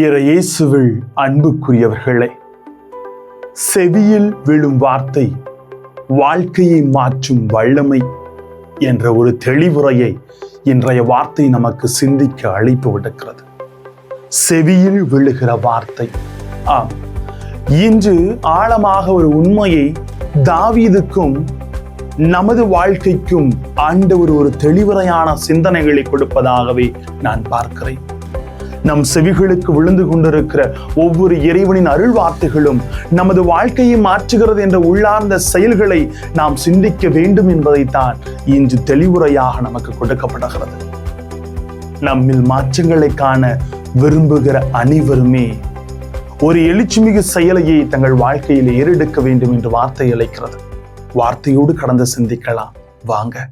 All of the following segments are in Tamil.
இயேசுவில் அன்புக்குரியவர்களே செவியில் விழும் வார்த்தை வாழ்க்கையை மாற்றும் வல்லமை என்ற ஒரு தெளிவுரையை இன்றைய வார்த்தை நமக்கு சிந்திக்க அழைப்பு விடுக்கிறது. செவியில் விழுகிற வார்த்தை. ஆம். இன்று ஆழமாக ஒரு உண்மையை தாவீதுக்கும் நமது வாழ்க்கைக்கும் ஆண்டவர் ஒரு தெளிவுரையான சிந்தனைகளை கொடுப்பதாகவே நான் பார்க்கிறேன். நம் செவிகளுக்கு விழுந்து கொண்டிருக்கிற ஒவ்வொரு இறைவனின் அருள் வார்த்தைகளும் நமது வாழ்க்கையை மாற்றுகிறது என்ற உள்ளார்ந்த செயல்களை நாம் சிந்திக்க வேண்டும் என்பதைத்தான் இன்று தெளிவுரையாக நமக்கு கொடுக்கப்படுகிறது. நம்மில் மாற்றங்களை காண விரும்புகிற அனைவருமே ஒரு எழுச்சிமிகு செயலையை தங்கள் வாழ்க்கையில் ஏறெடுக்க வேண்டும் என்று வார்த்தை அழைக்கிறது. வார்த்தையோடு கடந்து சிந்திக்கலாம். வாங்க.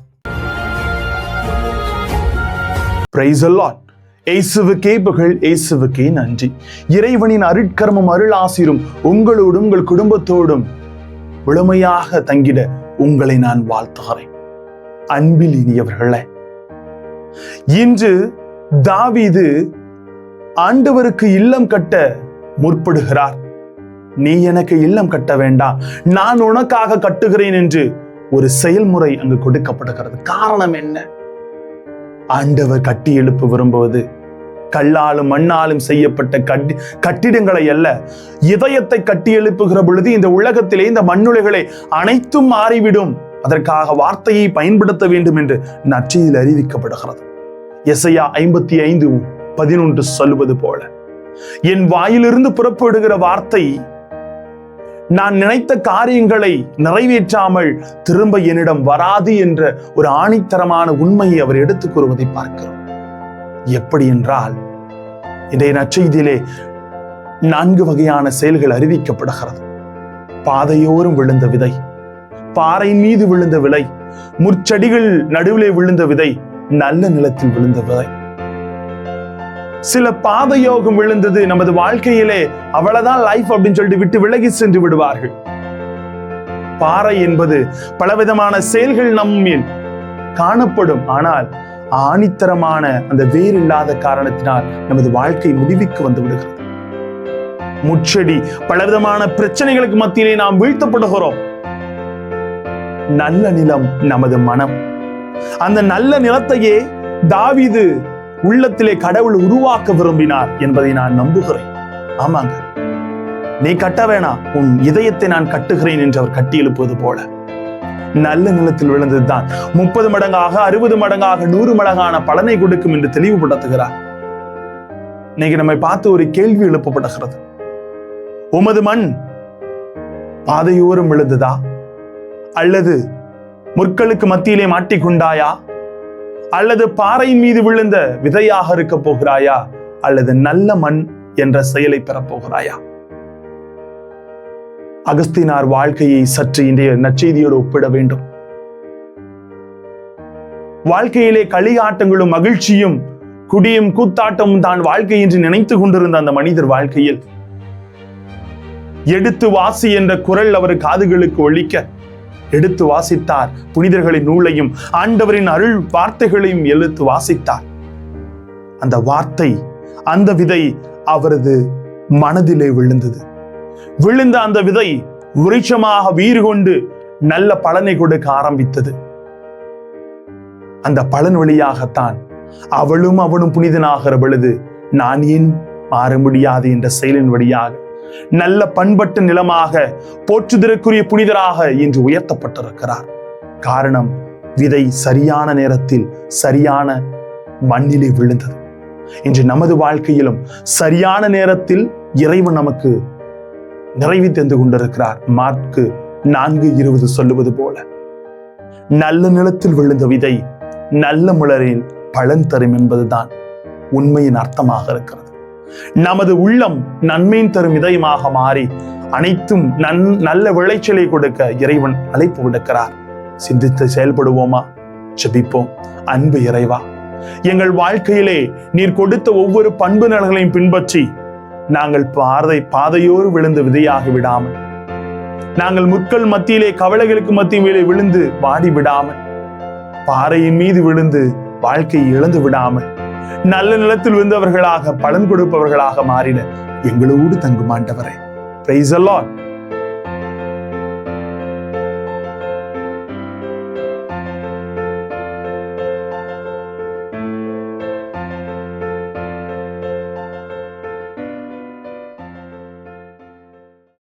பிரைஸ் the இயேசுவுக்கே புகழ் இயேசுவுக்கே நன்றி. இறைவனின் அருட்கர்மம் அருள் ஆசிரும் உங்களோடும் உங்கள் குடும்பத்தோடும் முழுமையாக தங்கிட உங்களை நான் வாழ்த்துகிறேன். அன்பில் இனியவர்களே இன்று தாவிது ஆண்டவருக்கு இல்லம் கட்ட முற்படுகிறார். நீ எனக்கு இல்லம் கட்ட வேண்டாம். நான் உனக்காக கட்டுகிறேன் என்று ஒரு செயல்முறை அங்கு கொடுக்கப்படுகிறது. காரணம் என்ன? ஆண்டவர் கட்டி எழுப்ப விரும்புவது கல்லாலும் மண்ணாலும் செய்யப்பட்ட கட்டி கட்டிடங்களை அல்ல. இதயத்தை கட்டி எழுப்புகிற பொழுது இந்த உலகத்திலே இந்த மண்ணுலைகளை அனைத்தும் மாறிவிடும். அதற்காக வார்த்தையை பயன்படுத்த வேண்டும் என்று நற்செய்தியில் அறிவிக்கப்படுகிறது. எசையா ஐம்பத்தி ஐந்து பதினொன்று சொல்லுவது போல என் வாயிலிருந்து புறப்படுகிற வார்த்தை நான் நினைத்த காரியங்களை நிறைவேற்றாமல் திரும்ப என்னிடம் வராது என்ற ஒரு ஆணித்தரமான உண்மையை அவர் எடுத்துக் கூறுவதை பார்க்கிறோம். எப்படி என்றால் இன்றைய நற்செய்தியிலே நான்கு வகையான செயல்கள் அறிவிக்கப்படுகிறது. பாதையோரும் விழுந்த விதை பாறை மீது விழுந்த விலை முற்செடிகள் நடுவிலே விழுந்த விதை நல்ல நிலத்தில் விழுந்த விதை. சில பாதயோகம் விழுந்தது நமது வாழ்க்கையிலே அவ்வளவுதான் லைஃப் அப்படின்னு சொல்லிட்டு விட்டு விலகி சென்று விடுவார்கள். பாறை என்பது பலவிதமான செயல்கள் நம்மில் காணப்படும். ஆனால் ஆணித்தரமான அந்த வேர் இல்லாத காரணத்தினால் நமது வாழ்க்கை முடிவுக்கு வந்து விடுகிறது. முச்செடி பலவிதமான பிரச்சனைகளுக்கு மத்தியிலே நாம் வீழ்த்தப்படுகிறோம். நல்ல நிலம் நமது மனம். அந்த நல்ல நிலத்தையே தாவிது உள்ளத்திலே கடவுள் உருவாக்க விரும்பினார் என்பதை நான் நம்புகிறேன். ஆமாங்க. நீ கட்ட வேணாம். உன் இதயத்தை நான் கட்டுகிறேன் என்று அவர் கட்டி எழுப்புவது போல. நல்ல நிலத்தில் விழுந்ததுதான். முப்பது மடங்காக அறுபது மடங்காக நூறு மடங்கான பலனை கொடுக்கும் என்று தெளிவுபடுத்துகிறார். இன்னைக்கு நம்மை பார்த்து ஒரு கேள்வி எழுப்பப்படுகிறது. உமது மண் பாதையோரம் விழுந்ததா? அல்லது முற்களுக்கு மத்தியிலே மாட்டிக்கொண்டாயா? அல்லது பாறை மீது விழுந்த விதையாக இருக்க போகிறாயா? அல்லது நல்ல மண் என்ற செயலை பெறப் போகிறாயா? அகஸ்தினார் வாழ்க்கையை சற்று இன்றைய நற்செய்தியோடு ஒப்பிட வேண்டும். வாழ்க்கையிலே களியாட்டங்களும் மகிழ்ச்சியும் குடியும் கூத்தாட்டமும் தான் வாழ்க்கை என்று நினைத்து கொண்டிருந்த அந்த மனிதர் வாழ்க்கையில். எடுத்து வாசி என்ற குரல் அவர் காதுகளுக்கு ஒழிக்க எடுத்து வாசித்தார் புனிதர்களின் நூலையும் ஆண்டவரின் அருள் வார்த்தைகளையும் எழுத்து வாசித்தார். அந்த வார்த்தை அந்த விதை அவரது மனதிலே விழுந்தது. விழுந்த அந்த விதை விருட்சமாக வீறு கொண்டு நல்ல பலனை கொடுக்க ஆரம்பித்தது. அந்த பலன் வழியாகத்தான் அவளும் அவனும் புனிதனாகிற பொழுது நான் ஏன் மாற முடியாது என்ற செயலின் வழியாக நல்ல பண்பட்ட நிலமாக போற்றுதற்குரிய புனிதராக இன்று உயர்த்தப்பட்டிருக்கிறார். காரணம் விதை சரியான நேரத்தில் சரியான மண்ணிலே விழுந்தது. இன்று நமது வாழ்க்கையிலும் சரியான நேரத்தில் இறைவன் நமக்கு நிறைவு தந்து கொண்டிருக்கிறார். மார்க்கு நான்கு இருபது சொல்லுவது போல நல்ல நிலத்தில் விழுந்த விதை நல்ல முளரில் பலன் தரும் என்பதுதான் உண்மையின் அர்த்தமாக இருக்கிறது. நமது உள்ளம் நன்மையின் தரும் இதயமாக மாறி அனைத்தும் நன் நல்ல விளைச்சலை கொடுக்க இறைவன் அழைப்பு விடுக்கிறார். சிந்தித்து செயல்படுவோமா? ஜபிப்போம். அன்பு இறைவா எங்கள் வாழ்க்கையிலே நீர் கொடுத்த ஒவ்வொரு பண்பு நலன்களையும் பின்பற்றி நாங்கள் பாதை பாதையோடு விழுந்து விதையாகி விடாமல் நாங்கள் முற்கள் மத்தியிலே கவலைகளுக்கு மத்தியிலே விழுந்து வாடி விடாமல் பாறையின் மீது விழுந்து வாழ்க்கையை இழந்து விடாமல். நல்ல நிலத்தில் விழுந்தவர்களாக பலன் கொடுப்பவர்களாக மாறின எங்களோடு தங்குமாண்டவரே. Price allot